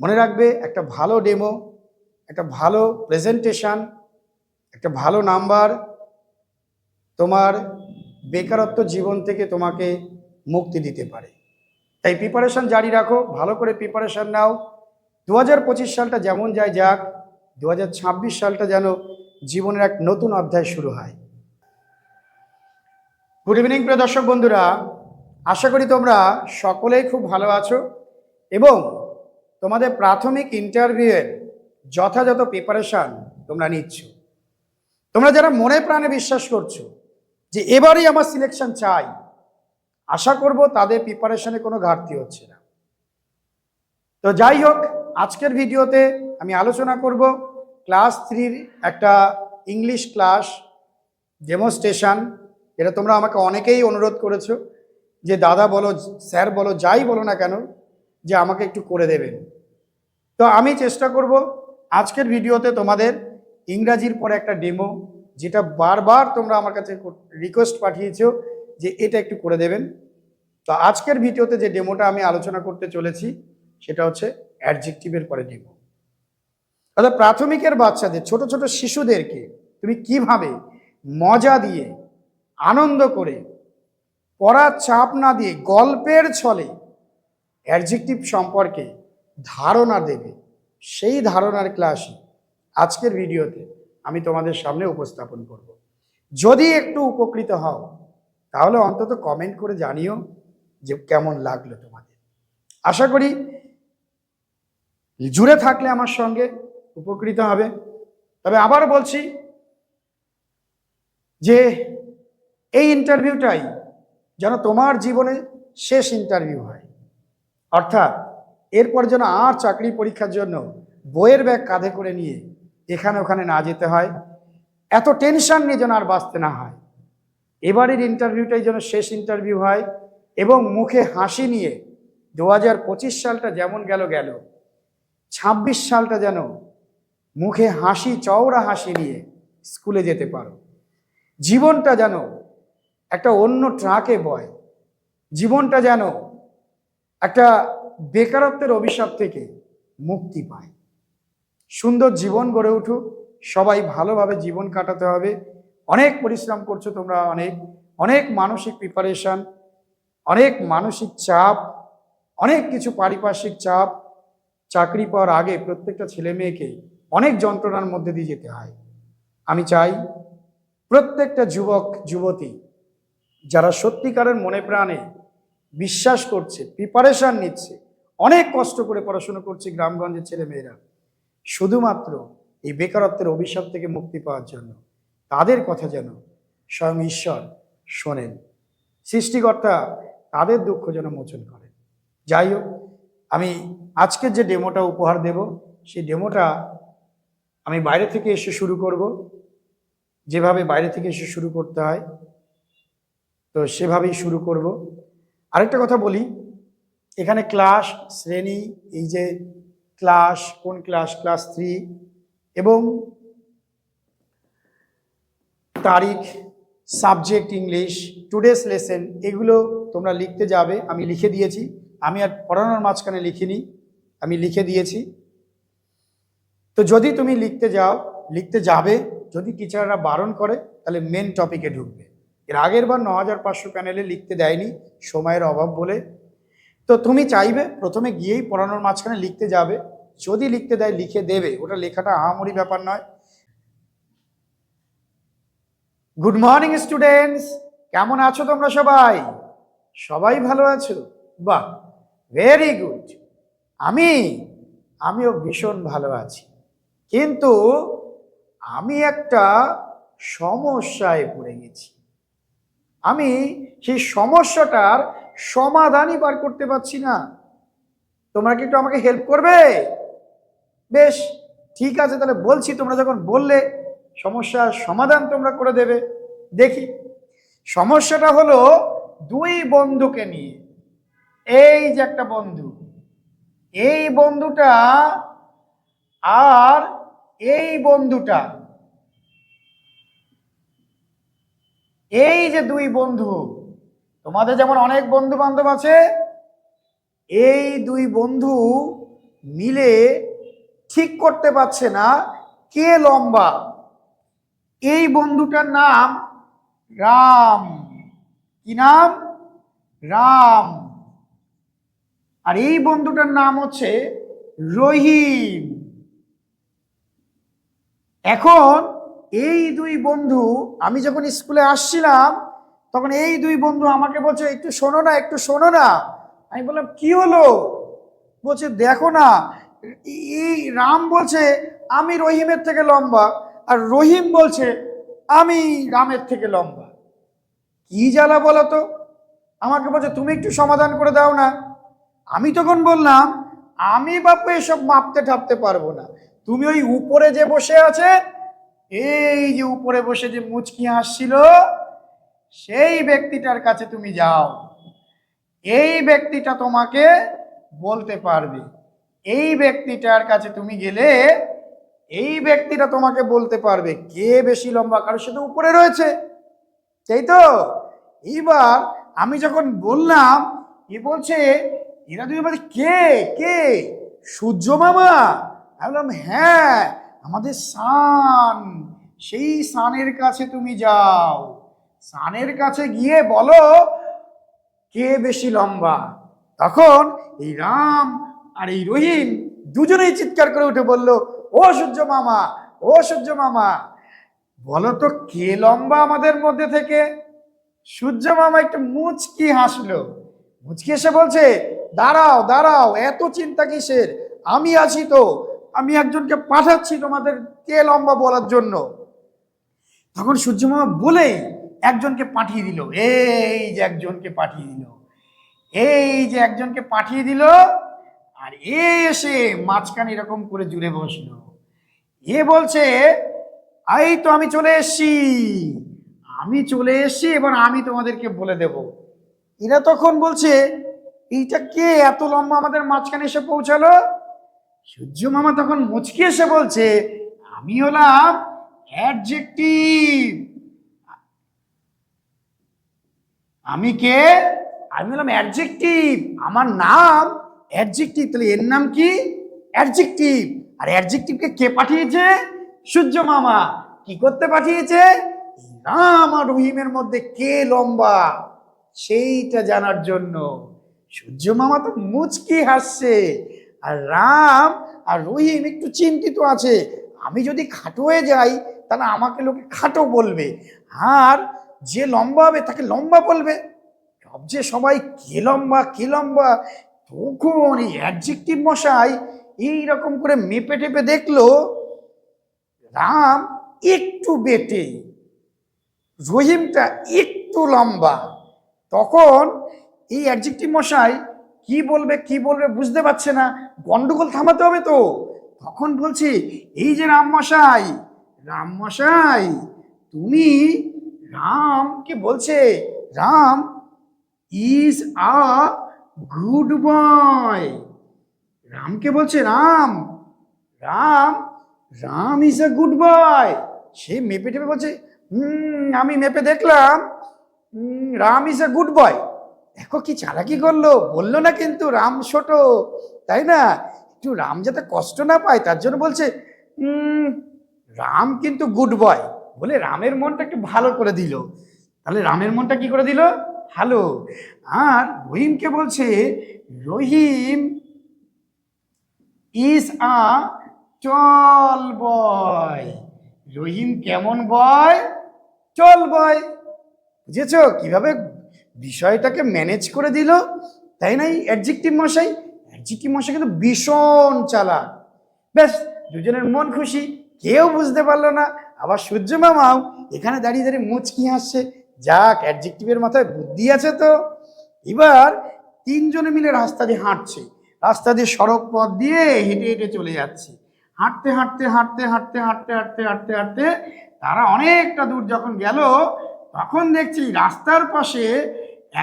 মনে রাখবে, একটা ভালো ডেমো একটা ভালো প্রেজেন্টেশন একটা ভালো নাম্বার তোমার বেকারত্ব জীবন থেকে তোমাকে মুক্তি দিতে পারে। তাই প্রিপারেশন জারি রাখো, ভালো করে প্রিপারেশান নাও। দু হাজার পঁচিশ সালটা যেমন যায় যাক দু হাজার ছাব্বিশ সালটা যেন জীবনের এক নতুন অধ্যায় শুরু হয়। গুড ইভিনিং প্রিয় দর্শক বন্ধুরা। আশা করি তোমরা সকলেই খুব ভালো আছো এবং তোমাদের প্রাথমিক ইন্টারভিউয়ের যথাযথ প্রিপারেশান তোমরা নিচ্ছ। তোমরা যারা মনে প্রাণে বিশ্বাস করছ যে এবারই আমার সিলেকশন চাই, আশা করব তাদের প্রিপারেশনে কোনো ঘাটতি হচ্ছে না। তো যাই হোক, আজকের ভিডিওতে আমি আলোচনা করব ক্লাস থ্রির একটা ইংলিশ ক্লাস ডেমোস্ট্রেশন যেটা তোমরা আমাকে অনেকেই অনুরোধ করেছ যে, দাদা বলো, স্যার বলো, যাই বলো না কেন, যে আমাকে একটু করে দেবেন। তো আমি চেষ্টা করব আজকের ভিডিওতে তোমাদের ইংরাজির পরে একটা ডেমো, যেটা বারবার তোমরা আমার কাছে রিকোয়েস্ট পাঠিয়েছো যে এটা একটু করে দেবেন। তো আজকের ভিডিওতে যে ডেমোটা আমি আলোচনা করতে চলেছি, সেটা হচ্ছে অ্যাডজেক্টিভের পরে ডেমো। অর্থাৎ প্রাথমিকের বাচ্চাদের, ছোট ছোট শিশুদেরকে তুমি কীভাবে মজা দিয়ে, আনন্দ করে, পড়ার চাপ না দিয়ে গল্পের ছলে অ্যাডজেক্টিভ সম্পর্কে ধারণা দেবে, সেই ধারণার ক্লাসই আজকের ভিডিওতে আমি তোমাদের সামনে উপস্থাপন করব। যদি একটু উপকৃত হও, তাহলে অন্তত কমেন্ট করে জানিও যে কেমন লাগল তোমাদের। আশা করি জুড়ে থাকলে আমার সঙ্গে উপকৃত হবে। তবে আবার বলছি যে এই ইন্টারভিউটাই যেন তোমার জীবনে শেষ ইন্টারভিউ হয়। অর্থাৎ এরপর যেন আর চাকরি পরীক্ষার জন্য বইয়ের ব্যাগ কাঁধে করে নিয়ে এখানে ওখানে না যেতে হয়। এত টেনশন নিয়ে যেন আর বাঁচতে না হয়। এবারের ইন্টারভিউটাই যেন শেষ ইন্টারভিউ হয় এবং মুখে হাসি নিয়ে দু হাজার পঁচিশ সালটা যেমন গেল গেল, ছাব্বিশ সালটা যেন মুখে হাসি, চওড়া হাসি নিয়ে স্কুলে যেতে পারো। জীবনটা যেন একটা অন্য ট্রাকে বয়। জীবনটা যেন একটা বেকারত্বের অভিশাপ থেকে মুক্তি পায়। সুন্দর জীবন গড়ে উঠুক, সবাই ভালোভাবে জীবন কাটাতে হবে। অনেক পরিশ্রম করছ তোমরা, অনেক অনেক মানসিক প্রিপারেশন অনেক মানসিক চাপ, অনেক কিছু পারিপার্শ্বিক চাপ। চাকরি পাওয়ার আগে প্রত্যেকটা ছেলে মেয়েকে অনেক যন্ত্রণার মধ্যে দিয়ে যেতে হয়। আমি চাই প্রত্যেকটা যুবক, যুবতী যারা সত্যিকারের মনে প্রাণে বিশ্বাস করছে প্রিপারেশন নিচ্ছে অনেক কষ্ট করে পড়াশুনো করছে গ্রামগঞ্জের ছেলে মেয়েরা। শুধুমাত্র এই বেকারত্বের অভিশাপ থেকে মুক্তি পাওয়ার জন্য। তাদের কথা যেন স্বয়ং ঈশ্বর শোনেন। সৃষ্টিকর্তা তাদের দুঃখ যেন মোচন করেন। যাই হোক, আমি আজকের যে ডেমোটা উপহার দেব, সেই ডেমোটা আমি বাইরে থেকে এসে শুরু করব। যেভাবে বাইরে থেকে এসে শুরু করতে হয়, তো সেভাবেই শুরু করব। আরেকটা কথা বলি এখানে ক্লাস শ্রেণি, এই যে ক্লাস কোন ক্লাস ক্লাস থ্রি এবং তারিখ সাবজেক্ট ইংলিশ টুডেস লেসেন এগুলো তোমরা লিখতে যাবে। আমি লিখে দিয়েছি। আমি আর পড়ানোর মাঝখানে লিখিনি। আমি লিখে দিয়েছি। তো যদি তুমি লিখতে যাও, লিখতে যাবে, যদি টিচাররা বারণ করে, তাহলে মেন টপিকে ঢুকবে। এর আগের বার ন হাজার পাঁচশো প্যানেলে লিখতে দেয়নি। সময়ের অভাব বলে তো তুমি চাইবে প্রথমে গিয়েই পড়ানোর মাঝখানে লিখতে যাবে। যদি লিখতে দেয়, লিখে দেবে। ওটা লেখাটা আহামরি ব্যাপার নয়। গুড মর্নিং স্টুডেন্টস কেমন আছো তোমরা সবাই? সবাই ভালো আছো? বাহ ভেরি গুড আমি, আমিও ভীষণ ভালো আছি। কিন্তু আমি একটা সমস্যায় পড়ে গেছি। আমি সেই সমস্যাটার সমাধানই বার করতে পারছি না। তোমরা কি একটু আমাকে হেল্প করবে? বেশ, ঠিক আছে, তাহলে বলছি, তোমরা যখন বললে, সমস্যার সমাধান তোমরা করে দেবে। দেখি, সমস্যাটা হলো দুই বন্ধুকে নিয়ে। এই যে একটা বন্ধু, এই বন্ধুটা আর এই বন্ধুটা। এই যে দুই বন্ধু তোমাদের যেমন অনেক বন্ধু বান্ধব আছে, এই দুই বন্ধু মিলে ঠিক করতে পারছে না, কে লম্বা? এই বন্ধুটার নাম রাম। কি নাম? রাম। আর এই বন্ধুটার নাম হচ্ছে রহিম। এখন এই দুই বন্ধু, আমি যখন স্কুলে আসছিলাম তখন এই দুই বন্ধু আমাকে বলছে, একটু শোনো না, একটু শোনো না। আমি বললাম, কি হলো? বলছে, দেখো না এই রাম বলছে, আমি রহিমের থেকে লম্বা, আর রহিম বলছে, আমি রামের থেকে লম্বা। কি জ্বালা বলো তো? আমাকে বলছে, তুমি একটু সমাধান করে দাও না। আমি তখন বললাম, আমি বাপু এসব মাপতে ঠাপতে পারব না। তুমি ওই উপরে যে বসে আছে, এই যে উপরে বসে যে মুচকি হাসছিল সেই ব্যক্তিটার কাছে তুমি যাও। এই ব্যক্তিটা তোমাকে বলতে পারবে। এই ব্যক্তিটার কাছে তুমি গেলে এই ব্যক্তিটা তোমাকে বলতে পারবে কে বেশি লম্বা কারণ সে তো উপরে রয়েছে। তাই তো? এইবার আমি যখন বললাম, এ বলছে, এরা দুজন বলছে কে? কে? সূর্য মামা? আমি বললাম হ্যাঁ আমাদের সান। সেই সানের কাছে তুমি যাও। সানের কাছে গিয়ে বলো, কে বেশি লম্বা? তখন এই রাম আর এই রহিম দুজনেই চিৎকার করে উঠে বলল, ও সূর্য মামা, ও সূর্য মামা, বলো তো কে লম্বা আমাদের মধ্যে থেকে? সূর্য মামা একটু মুচকি হাসলো। মুচকি এসে বলছে, দাঁড়াও দাঁড়াও, এত চিন্তা কিসের? আমি আছি তো, আমি একজনকে পাঠাচ্ছি তোমাদের কে লম্বা বলার জন্য। তখন সূর্য মামা বলেই একজনকে পাঠিয়ে দিল, এই যে একজনকে পাঠিয়ে দিল, এই যে একজনকে পাঠিয়ে দিল, আর এ এসে মাঝখানে এরকম করে জুড়ে বসল। এ বলছে, এই তো আমি চলে এসছি, আমি চলে এসছি, এবার আমি তোমাদেরকে বলে দেব। এরা তখন বলছে, এইটা কে? এত লম্বা আমাদের মাঝখানে এসে পৌঁছালো? সূর্য মামা তখন মুচকি এসে বলছে, আমি হলাম অ্যাডজেক্টিভ আমি কে? আমি বললাম অ্যাডজেক্টিভ আমার নাম অ্যাডজেক্টিভ তাহলে এর নাম কি? অ্যাডজেক্টিভ আর অ্যাডজেক্টিভকে কে পাঠিয়েছে? সূর্য মামা। কি করতে পাঠিয়েছে? রাম আর রহিমের মধ্যে কে লম্বা? সেইটা জানার জন্য। সূর্য মামা তো মুচকি হাসছে। আর রাম আর রহিম একটু চিন্তিত আছে। আমি যদি খাটো হয়ে যাই, তাহলে আমাকে লোকে খাটো বলবে। আর যে লম্বা হবে তাকে লম্বা বলবে। যে সবাই কে লম্বা কে লম্বা, তখন এই অ্যাডজেক্টিভ মশাই এইরকম করে মেপে টেপে দেখল, রাম একটু বেটে, রহিমটা একটু লম্বা। তখন এই অ্যাডজেক্টিভ মশাই কি বলবে কি বলবে বুঝতে পারছে না, গন্ডগোল থামাতে হবে তো। তখন বলছি, এই যে রাম মশাই রাম মশাই, তুমি রামকে বলছে? Ram is a good boy রামকে বলছে? Ram. Ram Ram is a good boy সে মেপে টেপে বলছে "হুম, আমি মেপে দেখলাম Ram is a good boy দেখো কি চালাকি করল। বলল না কিন্তু রাম ছোট তাই না? একটু রাম যাতে কষ্ট না পায় তার জন্য বলছে "উম, রাম কিন্তু গুড বয় বলে রামের মনটা একটু ভালো করে দিল। তাহলে রামের মনটা কি করে দিল? ভালো। আর রহিমকে বলছে, রহিম ইজ আ চল বয়। রহিম কেমন বয়? চল বয়। বুঝেছ? কীভাবে বিষয়টাকে ম্যানেজ করে দিল? তাই না এই অ্যাডজেক্টিভ মশাই? অ্যাডজেক্টিভ মশাই কিন্তু ভীষণ চালাক। ব্যাস, দুজনের মন খুশি। কেউ বুঝতে পারল না। আবার সূর্য মামাও এখানে দাঁড়িয়ে দাঁড়িয়ে মুচকি হাসছে। যাক অ্যাডজেক্টিভের মাথায় বুদ্ধি আছে তো। এবার তিনজনে মিলে রাস্তা দিয়ে হাঁটছে। রাস্তা দিয়ে সড়ক পথ দিয়ে হেঁটে হেঁটে চলে যাচ্ছে। হাঁটতে হাঁটতে হাঁটতে হাঁটতে হাঁটতে হাঁটতে হাঁটতে হাঁটতে তারা অনেকটা দূর যখন গেল, তখন দেখছি রাস্তার পাশে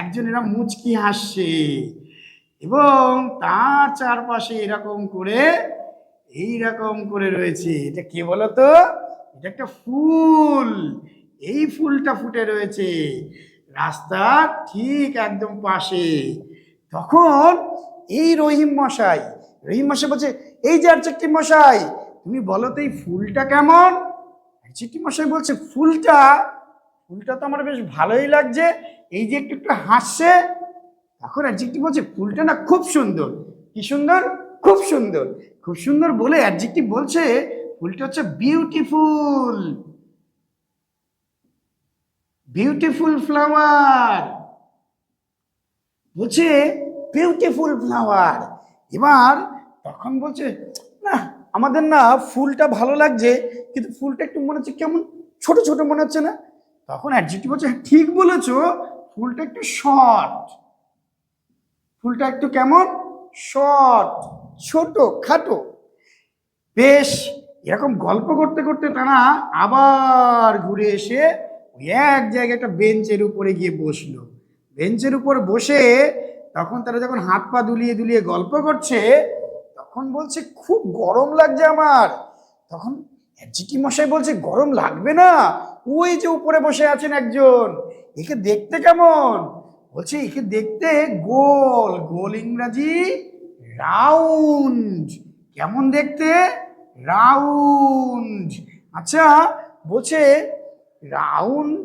একজন এরা মুচকি হাসছে। এবং তার চারপাশে এরকম করে, এইরকম করে রয়েছে। এটা কে বলতো? এটা একটা ফুল। এই ফুলটা ফুটে রয়েছে। রাস্তার ঠিক একদম পাশে। তখন এই রহিম মশাই রহিম মশাই বলছে, এই যে অ্যাডজেক্টিভ মশাই, তুমি বলো তো এই ফুলটা কেমন? অ্যাডজেক্টিভ মশাই বলছে, ফুলটা ফুলটা তো আমার বেশ ভালোই লাগছে। এই যে একটু একটু হাসছে। এখন অ্যাডজেক্টিভ বলছে, ফুলটা না খুব সুন্দর। কি সুন্দর? খুব সুন্দর। খুব সুন্দর বলে অ্যাডজেক্টিভ বলছে ফুলটা হচ্ছে বিউটিফুল বিউটিফুল ফ্লাওয়ার বলছে বিউটিফুল ফ্লাওয়ার এবার তখন বলছে না আমাদের না ফুলটা ভালো লাগছে কিন্তু ফুলটা একটু মনে হচ্ছে কেমন ছোট ছোট মনে হচ্ছে না? তখন অ্যাডজেক্টিভ বলছে "হ্যাঁ, ঠিক বলেছ ফুলটা একটু শর্ট ফুলটা একটু কেমন? শর্ট ছোট খাটো। বেশ এরকম গল্প করতে করতে তারা আবার ঘুরে এসে ওই এক জায়গায় একটা বেঞ্চের উপরে গিয়ে বসল। বেঞ্চের উপর বসে তখন তারা যখন হাত পা দুলিয়ে দুলিয়ে গল্প করছে, তখন বলছে, খুব গরম লাগছে আমার। তখন জিটি মশাই বলছে, গরম লাগবে না, ওই যে উপরে বসে আছেন একজন, একে দেখতে কেমন? বলছে, একে দেখতে গোল গোল ইংরাজি, রাউন্ড, কেমন দেখতে? রাউন্ড আচ্ছা বলছে রাউন্ড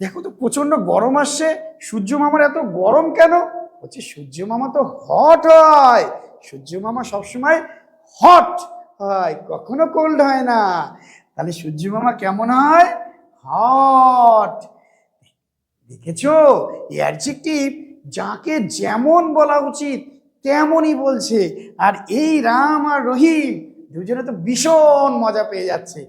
দেখো তো প্রচণ্ড গরম আসছে। সূর্য মামার এত গরম কেন? বলছে, সূর্য মামা তো হট হয়। সূর্য মামা সবসময় হট হয়, কখনো কোল্ড হয় না। তাহলে সূর্য মামা কেমন হয়? হট দেখেছ? অ্যাডজেক্টিভ যাকে যেমন বলা উচিত, তেমনই বলছে। আর এই রাম আর রহিম দুজনে তো ভীষণ মজা পেয়ে যাচ্ছে।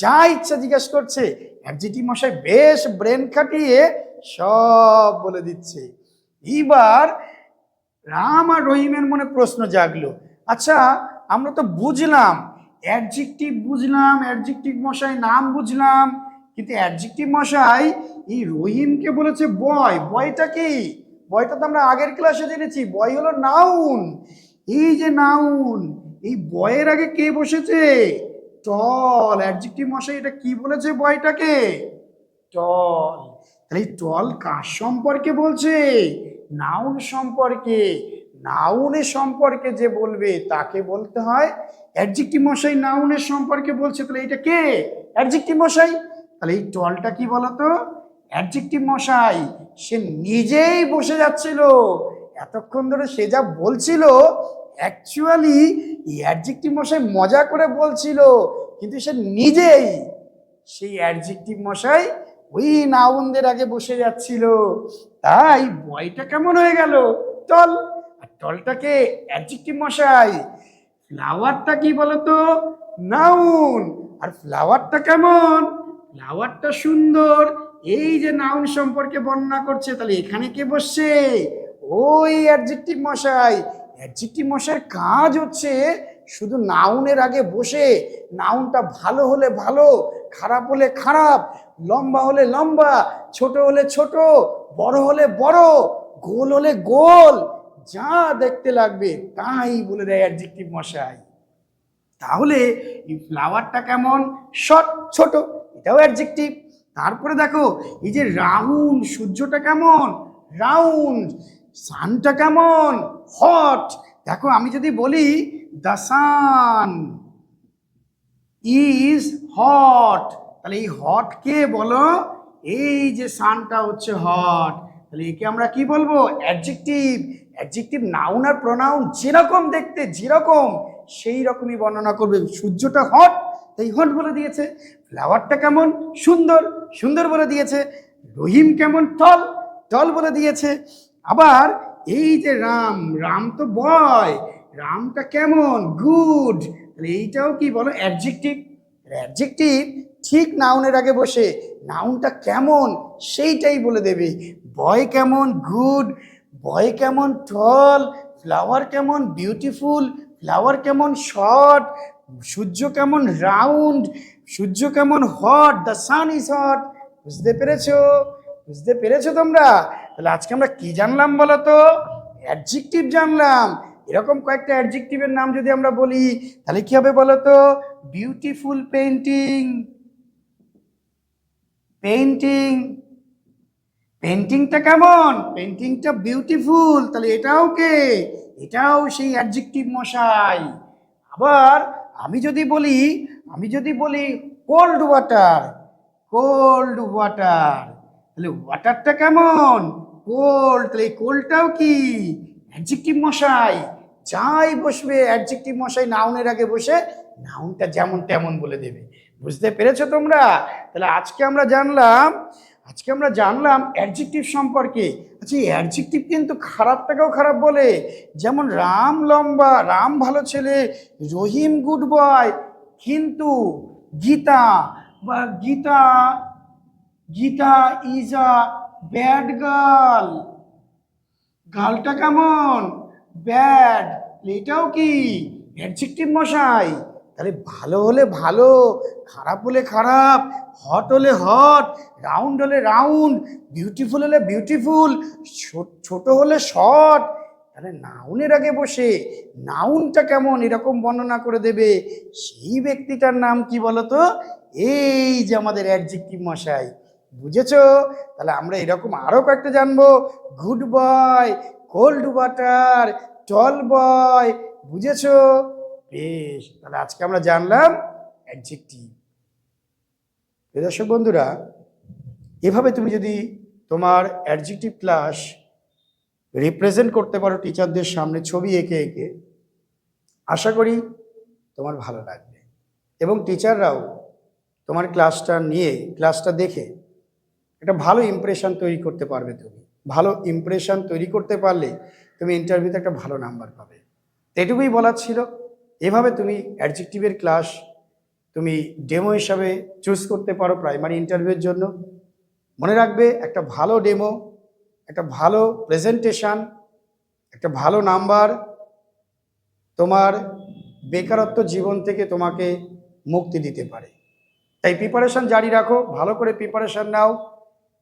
যা ইচ্ছা জিজ্ঞেস করছে অ্যাডজেক্টিভ মশাই বেশ ব্রেন খাটিয়ে সব বলে দিচ্ছে। এইবার রাম আর রহিমের মনে প্রশ্ন জাগলো আচ্ছা আমরা তো বুঝলাম অ্যাডজেক্টিভ বুঝলাম অ্যাডজেক্টিভ মশাই নাম বুঝলাম, কিন্তু অ্যাডজেক্টিভ মশাই এই রহিমকে বলেছে বয় বয়টা কি? বয়টা তো আমরা আগের ক্লাসে জেনেছি বয় হলো নাউন এই যে নাউন এই বয়ের আগে কে বসেছে? টল। অ্যাডজেক্টিভ মশাই এটা কি বলেছে বয়টাকে টল। তাহলে টল কার সম্পর্কে বলছে? নাউন সম্পর্কে। নাউনের সম্পর্কে যে বলবে, তাকে বলতে হয় অ্যাডজেক্টিভ মশাই নাউনের সম্পর্কে বলছে। তাহলে এটা কে? অ্যাডজেক্টিভ মশাই। তাহলে এই টলটা কি বলতো? অ্যাডজেক্টিভ মশাই, সে নিজেই বসে যাচ্ছিল। এতক্ষণ ধরে সে যা বলছিল অ্যাকচুয়ালি এই অ্যাডজেক্টিভ মশাই মজা করে বলছিল, কিন্তু সে নিজেই সেই অ্যাডজেক্টিভ মশাই ওই নাউনদের আগে বসে যাচ্ছিল। তাই বয়টা কেমন হয়ে গেল? টল আর টলটাকে অ্যাডজেক্টিভ মশাই ফ্লাওয়ারটা কি বলতো? নাউন। আর ফ্লাওয়ারটা কেমন? ফ্লাওয়ারটা সুন্দর। এই যে নাউন সম্পর্কে বর্ণনা করছে, তাহলে এখানে কে বসছে? ওই অ্যাডজেক্টিভ মশাই। অ্যাডজেক্টিভ মশাইয়ের কাজ হচ্ছে শুধু নাউনের আগে বসে নাউনটা ভালো হলে ভালো, খারাপ হলে খারাপ, লম্বা হলে লম্বা, ছোট হলে ছোট, বড় হলে বড়, গোল হলে গোল, যা দেখতে লাগবে তাই বলে দেয় অ্যাডজেক্টিভ মশাই। তাহলে এই ফ্লাওয়ারটা কেমন? শর্ট ছোট, এটাও অ্যাডজেক্টিভ তারপরে দেখো, এই যে রাউন্ড সূর্যটা কেমন? রাউন্ড সানটা কেমন? হট। দেখো, আমি যদি বলি, দ্য সান ইজ হট। তাহলে এই হট কে বলো? এই যে সানটা হচ্ছে হট। তাহলে একে আমরা কি বলব? অ্যাডজেক্টিভ। অ্যাডজেক্টিভ নাউন আর প্রোনাউন যেরকম দেখতে যেরকম, সেই রকমই বর্ণনা করবে। সূর্যটা হট, তাই হট বলে দিয়েছে। ফ্লাওয়ারটা কেমন? সুন্দর সুন্দর বলে দিয়েছে। রহিম কেমন? টল টল বলে দিয়েছে। আবার এই যে রাম রাম তো বয়, রামটা কেমন? গুড। তাহলে এইটাও কি বলো অ্যাডজেক্টিভ অ্যাডজেক্টিভ ঠিক নাউনের আগে বসে নাউনটা কেমন? সেইটাই বলে দেবে। বয় কেমন? গুড। বয় কেমন? টল ফ্লাওয়ার কেমন? বিউটিফুল ফ্লাওয়ার কেমন? শর্ট সূর্য কেমন? রাউন্ড সূর্য কেমন? Hot the sun is hot বুঝতে পেরেছ? বুঝতে পেরেছ তোমরা? তাহলে আজকে আমরা কি জানলাম বলো তো অ্যাডজেক্টিভ জানলাম। এরকম কয়েকটা অ্যাডজেক্টিভের নাম যদি আমরা বলি, তাহলে কি হবে বলো তো বিউটিফুল পেন্টিং পেন্টিং পেন্টিংটা কেমন? পেন্টিংটা বিউটিফুল তাহলে এটাও কে? এটাও সেই অ্যাডজেক্টিভ মশাই। আবার আমি যদি বলি, আমি যদি বলি কোল্ড ওয়াটার কোল্ড ওয়াটার তাহলে ওয়াটারটা কেমন? কোল্ড তাহলে এই কোল্ডটাও কি? অ্যাডজেক্টিভ মশাই। যাই বসবে অ্যাডজেক্টিভ মশাই নাউনের আগে বসে নাউনটা যেমন তেমন বলে দেবে। বুঝতে পেরেছ তোমরা? তাহলে আজকে আমরা জানলাম, আজকে আমরা জানলাম অ্যাডজেক্টিভ সম্পর্কে। আচ্ছা এই অ্যাডজেক্টিভ কিন্তু খারাপটাকেও খারাপ বলে। যেমন রাম লম্বা, রাম ভালো ছেলে, রহিম গুড বয় কিন্তু গীতা, বা Gita Gita is a bad girl গালটা কেমন? ব্যাড এটাও কি? অ্যাডজেক্টিভ মশাই। তাহলে ভালো হলে ভালো, খারাপ হলে খারাপ হট হলে হট রাউন্ড হলে রাউন্ড বিউটিফুল হলে বিউটিফুল ছোট হলে শর্ট তাহলে নাউনের আগে বসে নাউনটা কেমন এরকম বর্ণনা করে দেবে? সেই ব্যক্তিটার নাম কি বলতো? এই যে আমাদের অ্যাডজেক্টিভ মশাই। বুঝেছ? তাহলে আমরা এরকম আরও কয়েকটা জানব। Good boy cold water tall boy বুঝেছ? বেশ, তাহলে আজকে আমরা জানলাম অ্যাডজেক্টিভ দর্শক বন্ধুরা, এভাবে তুমি যদি তোমার অ্যাডজেক্টিভ ক্লাস রিপ্রেজেন্ট করতে পারো টিচারদের সামনে ছবি এঁকে এঁকে, আশা করি তোমার ভালো লাগবে। এবং টিচাররাও তোমার ক্লাসটা নিয়ে ক্লাসটা দেখে একটা ভালো ইমপ্রেশন তৈরি করতে পারবে তুমি। ভালো ইমপ্রেশন তৈরি করতে পারলে তুমি ইন্টারভিউতে একটা ভালো নাম্বার পাবে। এটুকুই বলার ছিল। এভাবে তুমি অ্যাডজেক্টিভের ক্লাস তুমি ডেমো হিসাবে চুজ করতে পারো প্রাইমারি ইন্টারভিউয়ের জন্য। মনে রাখবে, একটা ভালো ডেমো একটা ভালো প্রেজেন্টেশন একটা ভালো নাম্বার তোমার বেকারত্ব জীবন থেকে তোমাকে মুক্তি দিতে পারে। তাই প্রিপারেশন জারি রাখো, ভালো করে প্রিপারেশান নাও।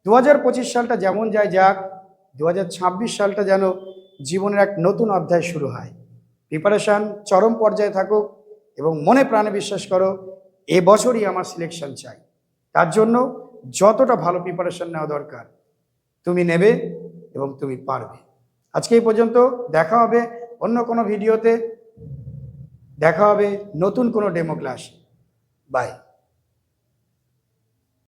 দু হাজার পঁচিশ সালটা যেমন যায় যাক দু হাজার ছাব্বিশ সালটা যেন জীবনের এক নতুন অধ্যায় শুরু হয়। প্রিপারেশন চরম পর্যায়ে থাকুক এবং মনে প্রাণে বিশ্বাস করো, এ বছরই আমার সিলেকশন চাই। তার জন্য যতটা ভালো প্রিপারেশন নেওয়া দরকার, তুমি নেবে এবং তুমি পারবে। আজকে এই পর্যন্ত দেখা হবে অন্য কোনো ভিডিওতে। দেখা হবে নতুন কোনো ডেমো ক্লাসে বাই